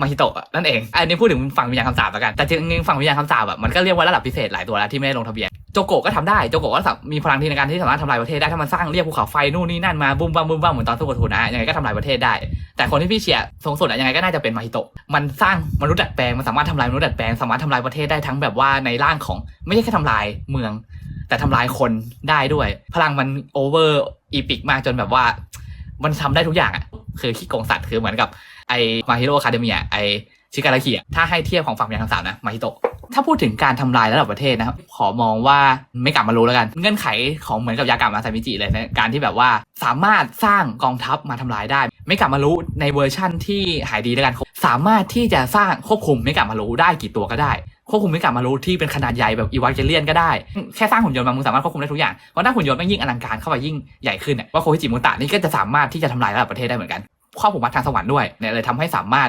มาฮิโตะนั่นเอง อันนี้พูดถึงฝั่งวิญญาณคำสาปแล้วกัน แต่จริงๆฝั่งวิญญาณคำสาปแบบมันก็เรียกว่าระดับพิเศษหลายตัวแล้วที่ไม่ได้ลงทะเบียน โจโกะก็ทำได้ โจโกะก็มีพลังที่ในการที่สามารถทำลายประเทศได้ถ้ามันสร้างเรียกภูเขาไฟนู่นนี่นั่นมาบุ้มบ้ามบุ้มบ้ามเหมือนตอนสู้กับทูนะยังไงก็ทำลายประเทศได้ แต่คนที่พี่เชียร์สูงสุดอะยังไงก็น่าจะเป็นมาฮิโตะ มันสร้างมนุษย์ดัดแปลง มันสามารถทำลายมนุษย์ดัดแปลง สามารถทำลายประเทศได้ทั้งแบบว่าในร่างของไม่ใช่แค่ทำลายเมือง แต่ทำลายคนได้ด้วย พลังมันโอเวอร์อีพิกมากจนแบบว่ามันทำได้ทุกอย่างอะ คือขี้โกงสัตว์คือเหมือนกับไอมาฮิโร่คาเดเมียไอชิการาคิอะถ้าให้เทียบของฝั่งวิญญาณทั้งสามนะมาฮิโตะถ้าพูดถึงการทำลายระดับประเทศนะครับ ขอมองว่าไม่กลับมารู้แล้วกัน เงื่อนไขของเหมือนกับยากามาซามิจิเลยนะการที่แบบว่าสามารถสร้างกองทัพมาทำลายได้ ไม่กลับมารู้ในเวอร์ชั่นที่หายดีแล้วกันสามารถที่จะสร้างควบคุมไม่กลับมารู้ได้กี่ตัวก็ได้ ควบคุมไม่กลับมารู้ที่เป็นขนาดใหญ่แบบอีวาเกเลียนก็ได้ แค่สร้างหุ่นยนต์มามึงสามารถควบคุมได้ทุกอย่างเพราะถ้าหุ่นยนต์มันยิ่งอลังการเข้าไปยิ่งใหญ่ขึ้นเนี่ยว่าโคฮิจิมุตะนี่ก็จะสามารถที่จะทำลายระดับประเทศได้เหมือนกันครอบผูกมัดทางสวรรค์ด้วยเนี่ยเลยทำให้สามารถ